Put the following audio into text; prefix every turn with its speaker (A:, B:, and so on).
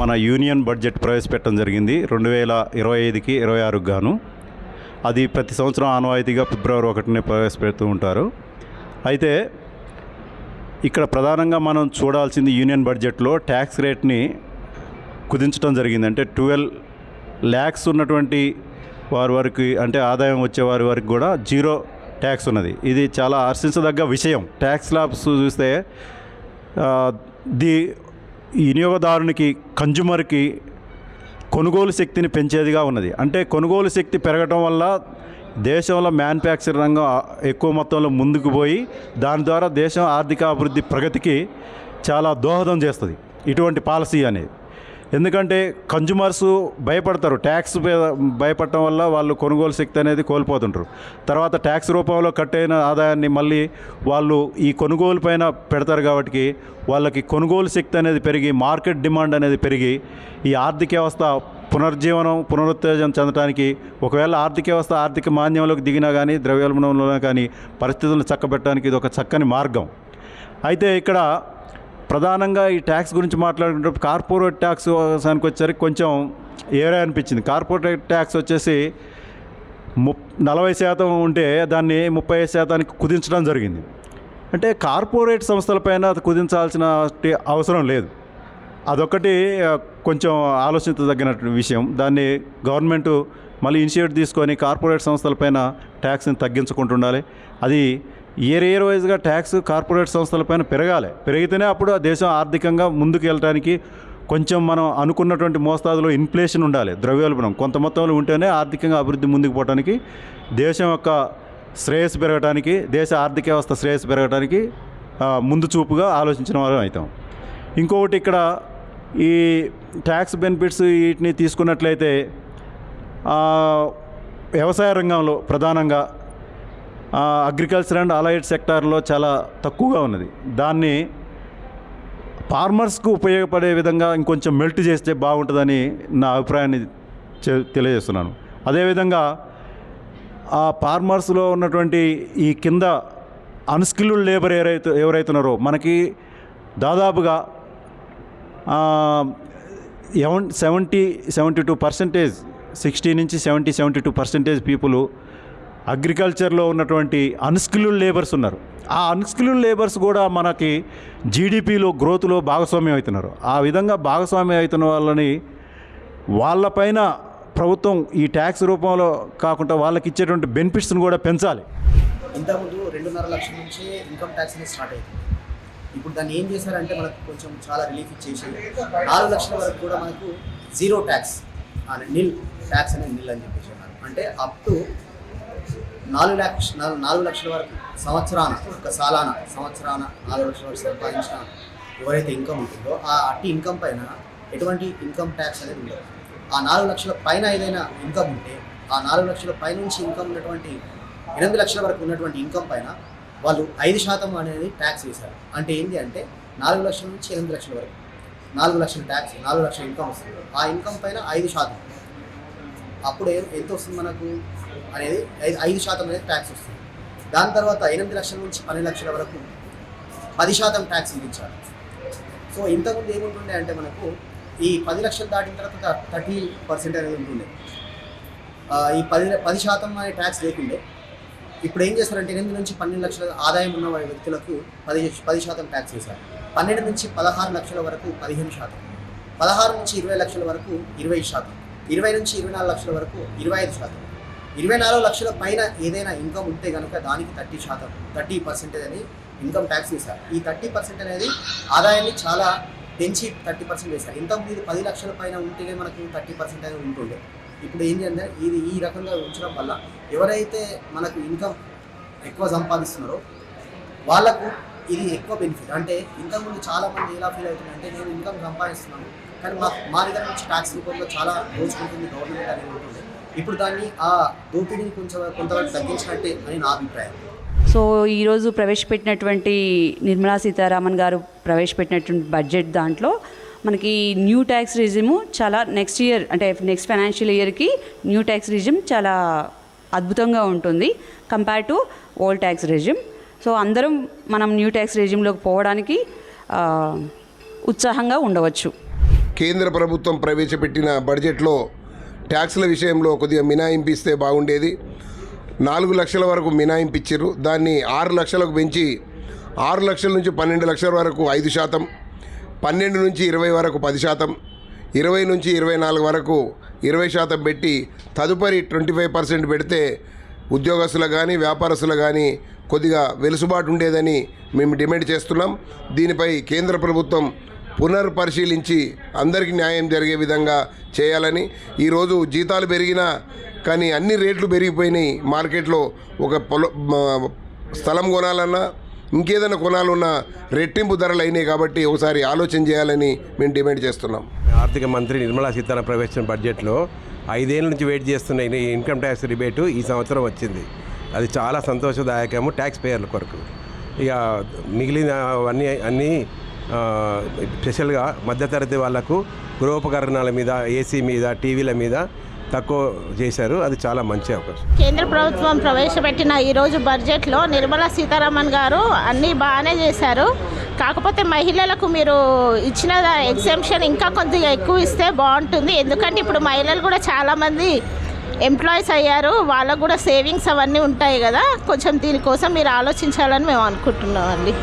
A: మన union budget ప్రవేశపెట్టడం జరిగింది. రెండు వేల ఇరవై ఐదుకి ఇరవై ఆరుకు గాను. అది ప్రతి సంవత్సరం ఆనవాయితీగా ఫిబ్రవరి ఒకటినే ప్రవేశపెడుతూ ఉంటారు. అయితే ఇక్కడ ప్రధానంగా మనం చూడాల్సింది యూనియన్ బడ్జెట్లో ట్యాక్స్ రేట్ని కుదించడం జరిగింది. అంటే ట్వెల్వ్ ల్యాక్స్ ఉన్నటువంటి వారి వరకు అంటే ఆదాయం వచ్చే వారి వరకు కూడా జీరో ట్యాక్స్ ఉన్నది. ఇది చాలా హర్షించదగ్గ విషయం. ట్యాక్స్ లాబ్స్ చూస్తే ది వినియోగదారునికి కన్జ్యూమర్కి కొనుగోలు శక్తిని పెంచేదిగా ఉన్నది. అంటే కొనుగోలు శక్తి పెరగటం వల్ల దేశంలో మ్యానుఫ్యాక్చర్ రంగం ఎక్కువ మొత్తంలో ముందుకు పోయి దాని ద్వారా దేశం ఆర్థిక అభివృద్ధి ప్రగతికి చాలా దోహదం చేస్తుంది. ఇటువంటి పాలసీ అనేది. ఎందుకంటే కన్జ్యూమర్స్ భయపడతారు. ట్యాక్స్ భయపడటం వల్ల వాళ్ళు కొనుగోలు శక్తి అనేది కోల్పోతుంటారు. తర్వాత ట్యాక్స్ రూపంలో కట్ అయిన ఆదాయాన్ని మళ్ళీ వాళ్ళు ఈ కొనుగోలు పైన పెడతారు కాబట్టి వాళ్ళకి కొనుగోలు శక్తి అనేది పెరిగి మార్కెట్ డిమాండ్ అనేది పెరిగి ఈ ఆర్థిక వ్యవస్థ పునర్జీవనం పునరుత్తేజం చెందడానికి ఒకవేళ ఆర్థిక వ్యవస్థ ఆర్థిక మాంద్యంలోకి దిగినా కానీ ద్రవ్యోల్బణంలో కానీ పరిస్థితులను చక్కబెట్టడానికి ఇది ఒక చక్కని మార్గం. అయితే ఇక్కడ ప్రధానంగా ఈ ట్యాక్స్ గురించి మాట్లాడుకుంటే కార్పొరేట్ ట్యాక్స్ దానికి వచ్చేసరికి కొంచెం ఏరే అనిపించింది. కార్పొరేట్ ట్యాక్స్ వచ్చేసి ము నలభై శాతం ఉంటే దాన్ని ముప్పై ఐదు శాతానికి కుదించడం జరిగింది. అంటే కార్పొరేట్ సంస్థలపైన అది కుదించాల్సిన అవసరం లేదు. అదొకటి కొంచెం ఆలోచించదగిన విషయం. దాన్ని గవర్నమెంట్ మళ్ళీ ఇనిషియేట్ తీసుకొని కార్పొరేట్ సంస్థలపైన ట్యాక్స్ని తగ్గించుకుంటుండాలి. అది ఇయర్ ఇయర్ వైజ్గా ట్యాక్స్ కార్పొరేట్ సంస్థలపైన పెరగాలి. పెరిగితేనే అప్పుడు ఆ దేశం ఆర్థికంగా ముందుకు వెళ్ళడానికి కొంచెం మనం అనుకున్నటువంటి మోస్తాదులో ఇన్ఫ్లేషన్ ఉండాలి ద్రవ్యోల్బణం. కొంత మొత్తంలో ఉంటేనే ఆర్థికంగా అభివృద్ధి ముందుకు పోవడానికి దేశం యొక్క శ్రేయస్సు పెరగడానికి దేశ ఆర్థిక వ్యవస్థ శ్రేయస్సు పెరగడానికి ముందు చూపుగా ఆలోచించిన వారు అవుతాం. ఇంకొకటి ఇక్కడ ఈ ట్యాక్స్ బెనిఫిట్స్ వీటిని తీసుకున్నట్లయితే వ్యవసాయ రంగంలో ప్రధానంగా అగ్రికల్చర్ అండ్ అలైడ్ సెక్టార్లో చాలా తక్కువగా ఉన్నది. దాన్ని ఫార్మర్స్కు ఉపయోగపడే విధంగా ఇంకొంచెం మెల్ట్ చేస్తే బాగుంటుందని నా అభిప్రాయాన్ని తెలియజేస్తున్నాను. అదేవిధంగా ఆ ఫార్మర్స్లో ఉన్నటువంటి ఈ కింద అన్స్కిల్డ్ లేబర్ ఎవరైతే ఎవరైతున్నారో మనకి దాదాపుగా ఎవన్ seventy seventy two percentage sixty నుంచి seventy seventy two percentage people అగ్రికల్చర్లో ఉన్నటువంటి అన్స్కిల్డ్ లేబర్స్ ఉన్నారు. ఆ అన్స్కిల్డ్ లేబర్స్ కూడా మనకి జీడిపిలో గ్రోత్లో భాగస్వామ్యం అవుతున్నారు. ఆ విధంగా భాగస్వామ్యం అవుతున్న వాళ్ళని వాళ్ళపైన ప్రభుత్వం ఈ ట్యాక్స్ రూపంలో కాకుండా వాళ్ళకి ఇచ్చేటువంటి బెనిఫిట్స్ని కూడా పెంచాలి.
B: ఇంతకుముందు రెండున్నర లక్షల నుంచి ఇన్కమ్ ట్యాక్స్ అనేది స్టార్ట్ అవుతుంది ఇప్పుడు దాన్ని ఏం చేశారంటే మనకు కొంచెం చాలా రిలీఫ్ ఇచ్చేసి నాలుగు లక్షల వరకు కూడా మనకు జీరో ట్యాక్స్ నిల్ ట్యాక్స్ అనేది నిల్ అని చెప్పేసి అంటే అప్ టు నాలుగు లక్ష నాలుగు నాలుగు లక్షల వరకు సంవత్సరాన ఒక సాలాన సంవత్సరాన నాలుగు లక్షల వరకు సంపాదించిన ఎవరైతే ఇన్కమ్ ఉంటుందో ఆ అట్టి ఇన్కమ్ పైన ఎటువంటి ఇన్కమ్ ట్యాక్స్ అనేది ఉండదు. ఆ నాలుగు లక్షల పైన ఏదైనా ఇన్కమ్ ఉంటే ఆ నాలుగు లక్షల పై నుంచి ఇన్కమ్ ఉన్నటువంటి ఎనిమిది లక్షల వరకు ఉన్నటువంటి ఇన్కమ్ పైన వాళ్ళు ఐదు శాతం అనేది ట్యాక్స్ వేశారు అంటే ఏంటి అంటే నాలుగు లక్షల నుంచి ఎనిమిది లక్షల వరకు. నాలుగు లక్షల ట్యాక్స్ నాలుగు లక్షల ఇన్కమ్ వస్తుంది. ఆ ఇన్కమ్ పైన ఐదు శాతం. అప్పుడు ఎంత వస్తుంది మనకు? అనేది ఐదు ఐదు శాతం అనేది ట్యాక్స్ వస్తుంది. దాని తర్వాత ఎనిమిది లక్షల నుంచి పన్నెండు లక్షల వరకు పది శాతం ట్యాక్స్ విధించాలి. సో ఇంతకుముందు ఏముంటుండే అంటే మనకు ఈ పది లక్షలు దాటిన తర్వాత థర్టీ పర్సెంట్ అనేది ఉంటుండే. ఈ పది పది శాతం అనే ట్యాక్స్ లేకుండే. ఇప్పుడు ఏం చేస్తారంటే ఎనిమిది నుంచి పన్నెండు లక్షల ఆదాయం ఉన్న వారి వ్యక్తులకు పది పది శాతం ట్యాక్స్ వేశారు పన్నెండు నుంచి పదహారు లక్షల వరకు పదిహేను శాతం. పదహారు నుంచి ఇరవై లక్షల వరకు ఇరవై శాతం. ఇరవై నుంచి ఇరవై నాలుగు లక్షల వరకు ఇరవై ఐదు శాతం. ఇరవై నాలుగు లక్షల పైన ఏదైనా ఇన్కమ్ ఉంటే కనుక దానికి థర్టీ శాతం థర్టీ పర్సెంటేజ్ అని ఇన్కమ్ ట్యాక్స్ వేశారు. ఈ థర్టీ పర్సెంట్ అనేది ఆదాయాన్ని చాలా పెంచి థర్టీ పర్సెంట్ వేశారు. ఇన్కమ్ ఇది పది లక్షల పైన ఉంటేనే మనకి థర్టీ పర్సెంట్ అనేది ఉంటుండే. ఇప్పుడు ఏంటి అంటే ఇది ఈ రకంగా ఉంచడం వల్ల ఎవరైతే మనకు ఇన్కమ్ ఎక్కువ సంపాదిస్తున్నారో వాళ్ళకు ఇది ఎక్కువ బెనిఫిట్ అంటే ఇంతకుముందు చాలా మంది ఎలా ఫీల్ అవుతుంది అంటే నేను ఇన్కమ్ సంపాదిస్తున్నాను కానీ మా మా దగ్గర నుంచి ట్యాక్స్ రూపంలో చాలా దోచుకుంటుంది గవర్నమెంట్ అనేది ఉంటుంది ఇప్పుడు దాన్ని ఆ దోపిడీని కొంచెం కొంతవరకు తగ్గించినట్టే అని నా అభిప్రాయం.
C: సో ఈరోజు ప్రవేశపెట్టినటువంటి నిర్మలా సీతారామన్ గారు ప్రవేశపెట్టినటువంటి బడ్జెట్ దాంట్లో మనకి న్యూ ట్యాక్స్ రిజిము చాలా నెక్స్ట్ ఇయర్ అంటే నెక్స్ట్ ఫైనాన్షియల్ ఇయర్కి న్యూ ట్యాక్స్ రిజిమ్ చాలా అద్భుతంగా ఉంటుంది compare to old tax regime. So అందరం మనం న్యూ ట్యాక్స్ రెజిమ్లోకి పోవడానికి ఆ, ఉత్సాహంగా ఉండవచ్చు.
D: కేంద్ర ప్రభుత్వం ప్రవేశపెట్టిన బడ్జెట్లో ట్యాక్స్ల విషయంలో కొద్దిగా మినాయింపు ఇస్తే బాగుండేది. నాలుగు లక్షల వరకు మినాయింపు ఇచ్చారు దాన్ని ఆరు లక్షలకు పెంచి ఆరు లక్షల నుంచి పన్నెండు లక్షల వరకు ఐదు శాతం పన్నెండు నుంచి ఇరవై వరకు పది శాతం ఇరవై నుంచి ఇరవై నాలుగు వరకు ఇరవై శాతం పెట్టి తదుపరి ట్వంటీ ఫైవ్ పర్సెంట్ పెడితే ఉద్యోగస్తులకు కానీ వ్యాపారస్తులకు కానీ కొద్దిగా వెలుసుబాటు ఉండేదని మేము డిమాండ్ చేస్తున్నాం. దీనిపై కేంద్ర ప్రభుత్వం పునర్పరిశీలించి అందరికీ న్యాయం జరిగే విధంగా చేయాలని. ఈరోజు జీతాలు పెరిగినా కానీ అన్ని రేట్లు పెరిగిపోయినాయి. మార్కెట్లో ఒక పొల స్థలం కొనాలన్నా ఇంకేదైనా కొనాలన్నా రెట్టింపు ధరలు అయినాయి కాబట్టి ఒకసారి ఆలోచన చేయాలని మేము డిమాండ్ చేస్తున్నాం.
E: ఆర్థిక మంత్రి నిర్మలా సీతారామన్ ప్రవేశించిన బడ్జెట్లో ఐదేళ్ళ నుంచి వెయిట్ చేస్తున్న ఈ ఇన్కమ్ ట్యాక్స్ రిబేటు ఈ సంవత్సరం వచ్చింది. అది చాలా సంతోషదాయకము ట్యాక్స్ పేయర్ల కొరకు. ఇక మిగిలిన అన్నీ అన్నీ స్పెషల్గా మధ్యతరగతి వాళ్ళకు గృహోపకరణాల మీద ఏసీ మీద టీవీల మీద తక్కువ చేశారు. అది చాలా మంచి అవకాశం.
F: కేంద్ర ప్రభుత్వం ప్రవేశపెట్టిన ఈరోజు బడ్జెట్లో నిర్మలా సీతారామన్ గారు అన్నీ బాగానే చేశారు. కాకపోతే మహిళలకు మీరు ఇచ్చిన ఎగ్జామ్షన్ ఇంకా కొద్దిగా ఎక్కువ ఇస్తే బాగుంటుంది. ఎందుకంటే ఇప్పుడు మహిళలు కూడా చాలామంది ఎంప్లాయీస్ అయ్యారు. వాళ్ళకు కూడా సేవింగ్స్ అవన్నీ ఉంటాయి కదా. కొంచెం దీనికోసం మీరు ఆలోచించాలని మేము అనుకుంటున్నాం అండి